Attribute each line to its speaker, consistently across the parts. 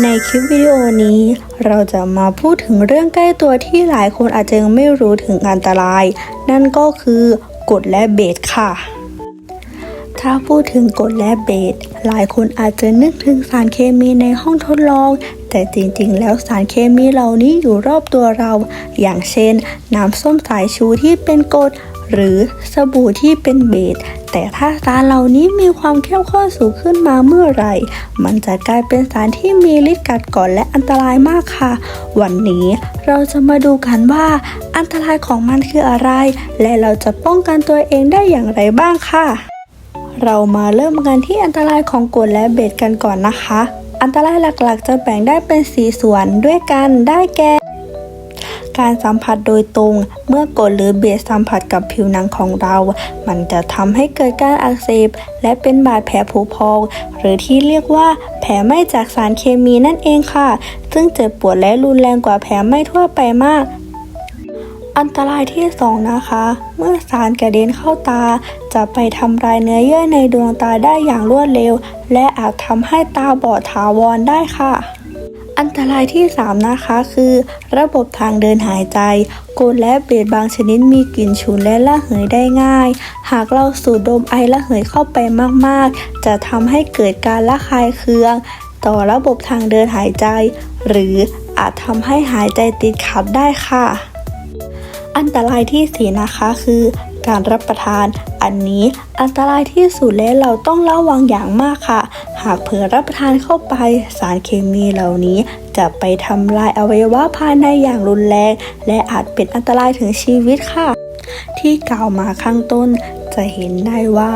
Speaker 1: ในคลิปวิดีโอนี้ เราจะมาพูดถึงเรื่องใกล้ตัวที่หลายคนอาจจะยังไม่รู้ถึงอันตราย นั่นก็คือกรดและเบสค่ะ ถ้าพูดถึงกรดและเบสหลายคนอาจจะนึกถึงสารเคมีในห้องทดลอง แต่จริงๆ แล้วสารเคมีเหล่านี้อยู่รอบตัวเรา อย่างเช่น น้ำส้มสายชูที่เป็นกรด หรือสบู่ที่เป็นเบสแต่ถ้าสารเหล่านี้มีความเข้มข้นสูงขึ้นมาเมื่อไหร่ มันจะกลายเป็นสารที่มีฤทธิ์กัดกร่อนและอันตรายมากค่ะ วันนี้เราจะมาดูกันว่าอันตรายของมันคืออะไร และเราจะป้องกันตัวเองได้อย่างไรบ้างค่ะ เรามาเริ่มกันที่อันตรายของกรดและเบสกันก่อนนะคะ อันตรายหลักๆ จะแบ่งได้เป็น 4 ส่วนด้วยกันได้แก่ การสัมผัสโดยตรง เมื่อกดหรือเบสสัมผัสกับผิวหนังของเรา มันจะทำให้เกิดการอักเสบ และเป็นบาดแผลผุพอง หรือที่เรียกว่าแผลไหม้จากสารเคมีนั่นเองค่ะ ซึ่งเจ็บปวดและรุนแรงกว่าแผลไหม้ทั่วไปมากอันตรายที่สองนะคะ เมื่อสารกระเด็นเข้าตา จะไปทำลายเนื้อเยื่อในดวงตาได้อย่างรวดเร็ว และอาจทำให้ตาบอดถาวรได้ค่ะ อันตรายที่ 3 นะคะคือ ระบบทางเดินหายใจกรดและเบสบางชนิดมีกลิ่นฉุนและระเหยได้ง่าย หากเราสูดดมไอระเหยเข้าไปมากๆ จะทำให้เกิดการระคายเคือง ต่อระบบทางเดินหายใจ หรืออาจทำให้หายใจติดขัดได้ค่ะ อันตรายที่สีนะคะคือการรับประทาน อันนี้อันตรายที่สุดและเราต้องระวังอย่างมากค่ะ หากเผลอรับประทานเข้าไป สารเคมีเหล่านี้จะไปทำลายอวัยวะภายในอย่างรุนแรง และอาจเป็นอันตรายถึงชีวิตค่ะ ที่กล่าวมาข้างต้นจะเห็นได้ว่า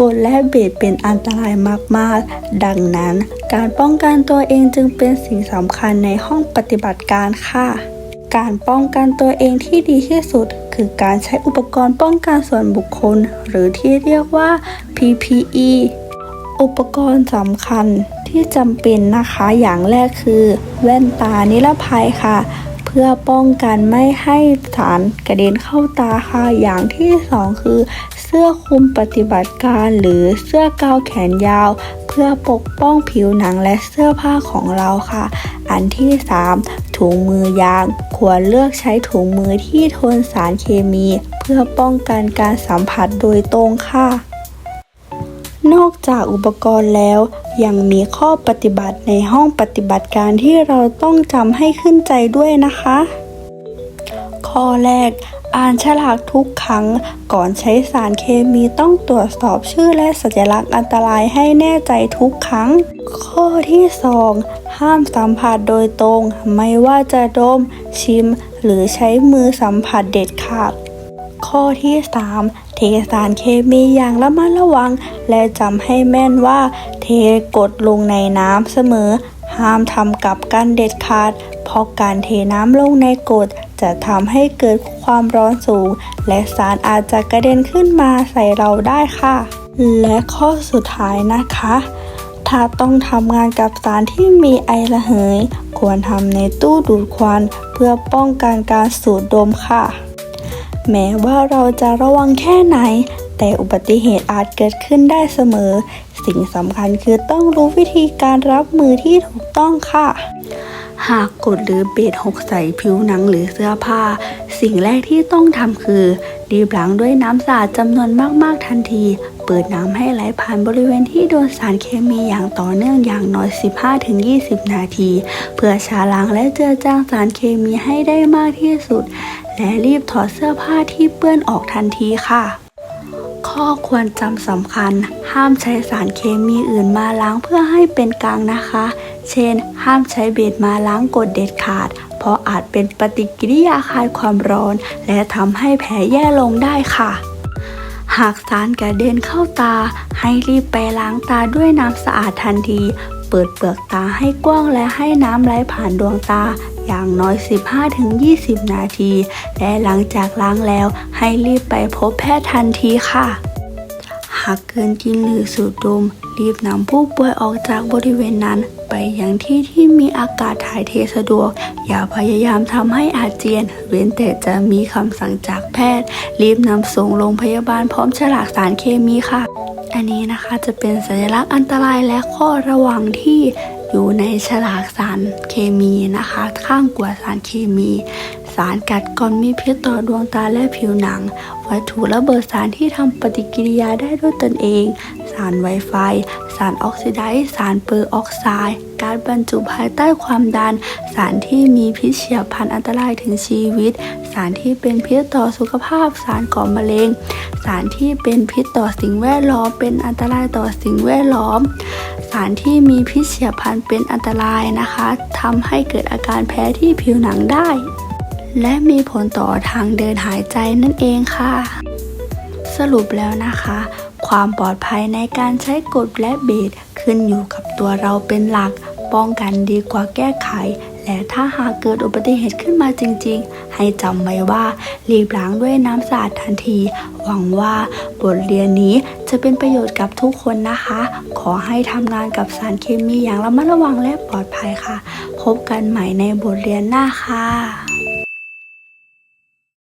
Speaker 1: กดและเบสเป็นอันตรายมาก ๆ ดังนั้น การป้องกันตัวเองจึงเป็นสิ่งสำคัญในห้องปฏิบัติการค่ะ การป้องกันตัวเองที่ดีที่สุด คือการใช้อุปกรณ์ป้องกันส่วนบุคคล หรือที่เรียกว่า PPE อุปกรณ์สำคัญที่จำเป็นนะคะ อย่างแรกคือ แว่นตานิรภัยค่ะ เพื่อป้องกันไม่ให้สารกระเด็นเข้าตาค่ะ อย่างที่สองคือ เสื้อคลุมปฏิบัติการหรือเสื้อกาวแขนยาว เพื่อปกป้องผิวหนังและเสื้อผ้าของเราค่ะ อันที่ 3 ถุงมือยาง ควรเลือกใช้ถุงมือที่ทนสารเคมี เพื่อป้องกันการสัมผัสโดยตรงค่ะ นอกจากอุปกรณ์แล้ว ยังมีข้อปฏิบัติในห้องปฏิบัติการที่เราต้องจำให้ขึ้นใจด้วยนะคะ ข้อแรก อ่านฉลากทุกครั้ง ก่อนใช้สารเคมีต้องตรวจสอบชื่อและสัญลักษณ์อันตรายให้แน่ใจทุกครั้ง ข้อที่ 2 ห้ามสัมผัสโดยตรง ไม่ว่าจะดม ชิม หรือใช้มือสัมผัสเด็ดขาดข้อที่ 3 เทสารเคมีอย่างระมัดระวัง และจำให้แม่นว่า เทกดลงในน้ำเสมอ ห้ามทำกับกันเด็ดขาด เพราะการเทน้ำลงในกรดจะทำให้เกิดความร้อนสูง และสารอาจจะกระเด็นขึ้นมาใส่เราได้ค่ะ และข้อสุดท้ายนะคะ ถ้าต้องทำงานกับสารที่มีไอระเหย ควรทำในตู้ดูดควัน เพื่อป้องกันการสูดดมค่ะ แม้ว่าเราจะระวังแค่ไหน แต่อุบัติเหตุอาจเกิดขึ้นได้เสมอ สิ่งสำคัญคือต้องรู้วิธีการรับมือที่ถูกต้องค่ะ หากกดหรือเบสหกใส่ผิวหนังหรือเสื้อผ้า สิ่งแรกที่ต้องทำคือรีบล้างด้วยน้ำสะอาดจำนวนมาก ๆ ทันที เปิดน้ำให้ไหลผ่านบริเวณที่โดนสารเคมีอย่างต่อเนื่องอย่างน้อย 15-20 นาที เพื่อชาล้างและเจือจางสารเคมีให้ได้มากที่สุด และรีบถอดเสื้อผ้าที่เปื้อนออกทันทีค่ะ ข้อควรจำสำคัญ ห้ามใช้สารเคมีอื่นมาล้างเพื่อให้เป็นกลางนะคะ เช่น ห้ามใช้เบสมาล้างกดเด็ดขาด เพราะอาจเป็นปฏิกิริยาคายความร้อน และทำให้แผลแย่ลงได้ค่ะหากสารกระเด็นเข้าตา ให้รีบไปล้างตาด้วยน้ำสะอาดทันที เปิดเปลือกตาให้กว้างและให้น้ำไหลผ่านดวงตาอย่างน้อย 15-20 นาที และหลังจากล้างแล้วให้รีบไปพบแพทย์ทันทีค่ะ หากเกินกินหรือสูดดม รีบนำผู้ป่วยออกจากบริเวณนั้น ไปยังที่ที่มีอากาศถ่ายเทสะดวก อย่าพยายามทำให้อาเจียน เว้นแต่จะมีคำสั่งจากแพทย์ รีบนำส่งโรงพยาบาลพร้อมฉลากสารเคมีค่ะ อันนี้นะคะจะเป็นสัญลักษณ์อันตรายและข้อระวังที่อยู่ในฉลากสารเคมีนะคะ ข้างกว่าสารเคมี สารกัดกร่อนมีพิษต่อดวงตาและผิวหนัง วัตถุระเบิดสารที่ทำปฏิกิริยาได้ด้วยตนเองารไวไฟ สารออกซิไดซ์ สารเปอร์ออกไซด์ การบรรจุภายใต้ความดัน สารที่มีพิษเฉียบพลันอันตรายถึงชีวิต สารที่เป็นพิษต่อสุขภาพ สารก่อมะเร็ง สารที่เป็นพิษต่อสิ่งแวดล้อม เป็นอันตรายต่อสิ่งแวดล้อม สารที่มีพิษเฉียบพลันเป็นอันตรายนะคะทำให้เกิดอาการแพ้ที่ผิวหนังได้ และมีผลต่อทางเดินหายใจนั่นเองค่ะ สรุปแล้วนะคะ ความปลอดภัยในการใช้กดและเบสขึ้นอยู่กับตัวเราเป็นหลัก ป้องกันดีกว่าแก้ไข และถ้าหากเกิดอุบัติเหตุขึ้นมาจริง ๆ ให้จำไว้ว่ารีบล้างด้วยน้ำสะอาดทันที หวังว่าบทเรียนนี้จะเป็นประโยชน์กับทุกคนนะคะ ขอให้ทำงานกับสารเคมีอย่างระมัดระวังและปลอดภัยค่ะ พบกันใหม่ในบทเรียนหน้าค่ะ